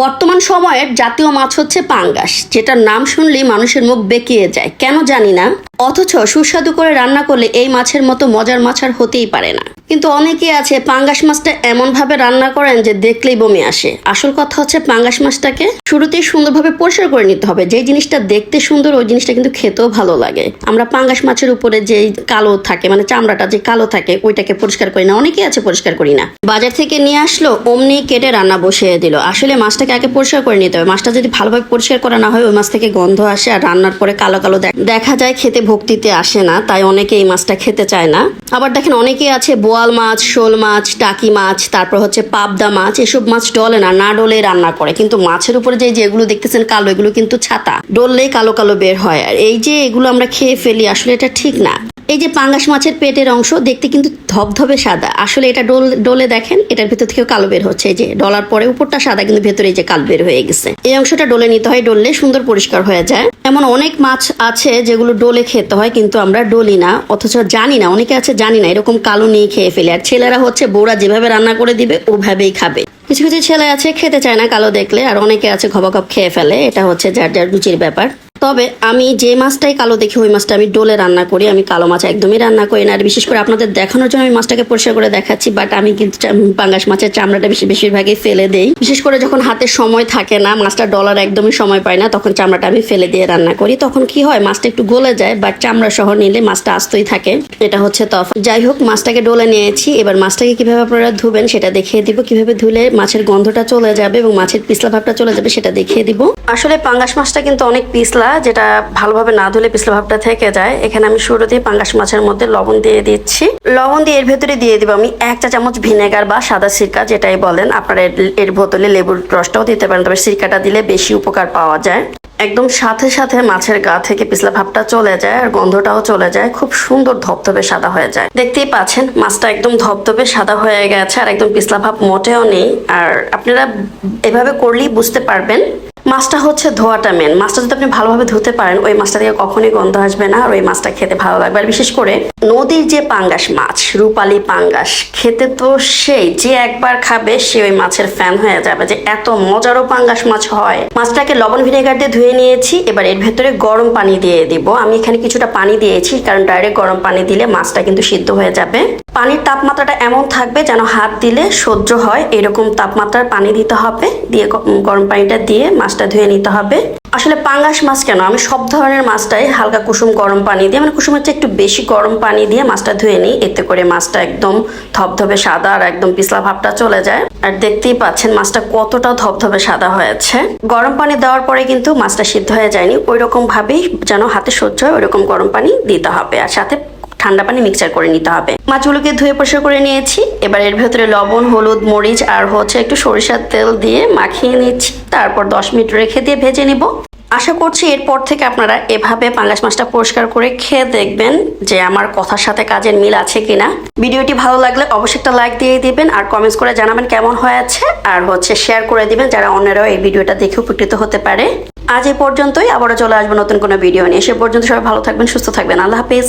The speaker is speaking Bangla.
বর্তমান সময়ের জাতীয় মাছ হচ্ছে পাঙ্গাস, যেটার নাম শুনলেই মানুষের মুখ বেঁকিয়ে যায়। কেন জানি না। অথচ সুস্বাদু করে রান্না করলে এই মাছের মতো মজার মাছ আর হতেই পারে না। কিন্তু অনেকে আছে পাঙ্গাস মাছটা এমন ভাবে রান্না করেন যে দেখলেই বমি আসে। আসল কথা হচ্ছে পাঙ্গাস মাছটাকে শুরুতেই সুন্দরভাবে পরিষ্কার করে নিতে হবে। যে জিনিসটা দেখতে সুন্দর, ওই জিনিসটা কিন্তু খেতেও ভালো লাগে। আমরা পাঙ্গাস মাছের উপরে যে কালো থাকে মানে চামড়াটা যে কালো থাকে, ওইটাকে পরিষ্কার করি না। অনেকেই আছে পরিষ্কার করি না। বাজার থেকে নিয়ে আসলো, অমনি কেটে রান্না বসিয়ে দিল। আসলে মাছটাকে আগে পরিষ্কার করে নিতে হবে। মাছটা যদি ভালোভাবে পরিষ্কার করা না হয়, ওই মাছ থেকে গন্ধ আসে আর রান্নার পরে কালো কালো দেখা যায় খেতে ভক্তিতে আসে না, তাই অনেকে এই মাছটা খেতে চায় না। আবার দেখেন অনেকেই আছে বোয়াল মাছ, শোল মাছ, টাকি মাছ, তারপর হচ্ছে পাবদা মাছ, এসব মাছ ডলে না না ডলে রান্না করে। কিন্তু মাছের উপরে যে যেগুলো দেখতেছেন কালো, এগুলো কিন্তু ছাতা। ডললেই কালো কালো বের হয়। আর এই যে এগুলো আমরা খেয়ে ফেলি, আসলে এটা ঠিক না। এই যে পাঙ্গাস মাছের পেটের অংশ দেখতে কিন্তু ধবধবে সাদা। আসলে এটা ডোল, ডোলে দেখেন, এটার ভেতর থেকে কালো বের হচ্ছে। যে ডলার পরে উপরটা সাদা, কিন্তু ভেতরে যে কালো বের হয়ে গেছে। এই অংশটা ডোলে নিতে হয়, ডললে সুন্দর পরিষ্কার হয়ে যায়। এমন অনেক মাছ আছে যেগুলো ডোলে খেতে হয়, কিন্তু আমরা ডলি না, অথচ জানি না, অনেকে আছে জানি না, এরকম কালো নিয়ে খেয়ে ফেলে। আর ছেলেরা হচ্ছে বউরা যেভাবে রান্না করে দিবে, ওভাবেই খাবে। কিছু কিছু ছেলে আছে, খেতে চায় না কালো দেখলে, আর অনেকে আছে খবকাপ খেয়ে ফেলে, এটা হচ্ছে যার যার রুচির ব্যাপার। তবে আমি যে মাছটাই কালো দেখি, ওই মাছটা আমি ডোলে রান্না করি। আমি কালো মাছ একদমই রান্না করি না। আর বিশেষ করে আপনাদের দেখানোর জন্য আমি মাছটাকে পরিষ্কার করে দেখাচ্ছি বাট আমি কিন্তু পাঙ্গাস মাছের চামড়াটা বেশি বেশিরভাগই ফেলে দেই। বিশেষ করে যখন হাতে সময় থাকে না, মাছটা ডলার একদমই সময় পায় না, তখন চামড়াটা আমি ফেলে দিয়ে রান্না করি। তখন কি হয়, মাছটা একটু গলে যায় বাট চামড়া সহ নিলে মাছটা আস্তই থাকে। এটা হচ্ছে তফ যাই হোক, মাছটাকে ডোলে নিয়েছি। এবার মাছটাকে কীভাবে আপনারা ধুবেন সেটা দেখিয়ে দিব। কীভাবে ধুলে মাছের গন্ধটা চলে যাবে এবং মাছের পিছলা ভাবটা চলে যাবে সেটা দেখিয়ে দিব। আসলে পাঙ্গাস মাছটা কিন্তু অনেক পিছলা। যেটা ভালোভাবে না ধুলে পিছলা ভাবটা থেকে যায়। এখানে আমি শুরুতেই পাঙ্গাস মাছের মধ্যে লবণ দিয়ে দিচ্ছি। লবণ দিয়ে এর ভেতরে দিয়ে দিব আমি এক চা চামচ ভিনেগার বা সাদা সিরকা, যেটাই বলেন। আপনারা এর বোতলে লেবুর রসটাও দিতে পারেন, তবে সিরকাটা দিলে বেশি উপকার পাওয়া যায়। একদম সাথে সাথে মাছের গা থেকে পিছলা ভাবটা চলে যায় আর গন্ধটাও চলে যায়। খুব সুন্দর ধবধবে সাদা হয়ে যায়। দেখতেই পাচ্ছেন, মাছটা একদম ধবধবে সাদা হয়ে গেছে আর একদম পিছলা ভাব মোটেও নেই। আর আপনারা এভাবে করলেই বুঝতে পারবেন। মাছটা হচ্ছে ধোয়াটা মেন মাছটা যদি আপনি ভালোভাবে ধুতে পারেন, ওই মাছটা থেকে কখনোই গন্ধ আসবে না আর ওই মাছটা খেতে ভালো লাগবে। আর বিশেষ করে নদীর যে পাঙ্গাস মাছ, রূপালী পাঙ্গাস, খেতে তো সেই, যে একবার খাবে সে ওই মাছের ফ্যান হয়ে যাবে। যে এত মজারও পাঙ্গাস মাছ হয়। মাছটাকে লবণ ভিনেগার দিয়ে ধুয়ে নিয়েছি, এবার এর ভেতরে গরম পানি দিয়ে দিব। আমি এখানে কিছুটা পানি দিয়েছি, কারণ ডাইরেক্ট গরম পানি দিলে মাছটা কিন্তু সিদ্ধ হয়ে যাবে। পানির তাপমাত্রাটা এমন থাকবে যেন হাত দিলে সহ্য হয়, এরকম তাপমাত্রার পানি দিতে হবে, দিয়ে গরম পানিটা দিয়ে মাছটা ধুয়ে নিতে হবে। আসলে পাঙ্গাস মাছ কেন? আমি সব ধরনের মাছটাই হালকা কুসুম গরম পানি দিয়ে মানে কুসুমের চেয়ে একটু বেশি গরম পানি দিয়ে মাছটা ধুয়ে নিই। এতে করে মাছটা একদম ধবধবে সাদা আর একদম পিছলা ভাবটা চলে যায়। আর দেখতেই পাচ্ছেন মাছটা কতটা ধবধবে সাদা হয়েছে। গরম পানি দেওয়ার পরে কিন্তু মাছটা সিদ্ধ হয়ে যায়নি। ওই রকম ভাবেই যেন হাতে সহ্য হয় ওই রকম গরম পানি দিতে হবে আর সাথে ঠান্ডা পানি মিক্সচার করে নিতে হবে। মাছগুলোকে ধুয়ে পরিষ্কার করে নিয়েছি। এবার এর ভেতরে লবণ, হলুদ, মরিচ আর হচ্ছে একটু সরিষার তেল দিয়ে মাখিয়ে নিচ্ছি। তারপর দশ মিনিট রেখে দিয়ে ভেজে নিব। আশা করছি এরপর থেকে আপনারা এভাবে পাঙ্গাস মাছটা পরিষ্কার করে খেয়ে দেখবেন যে আমার কথার সাথে কাজের মিল আছে কিনা। ভিডিওটি ভালো লাগলে অবশ্যই একটা লাইক দিয়ে দিবেন আর কমেন্টস করে জানাবেন কেমন হয়েছে আর হচ্ছে শেয়ার করে দিবেন যারা অন্যরাও এই ভিডিওটা দেখে উপকৃত হতে পারে। আজ এই পর্যন্তই, আবারও চলে আসব নতুন কোনো ভিডিও নিয়ে। সে পর্যন্ত সবাই ভালো থাকবেন, সুস্থ থাকবেন। আল্লাহ হাফিজ।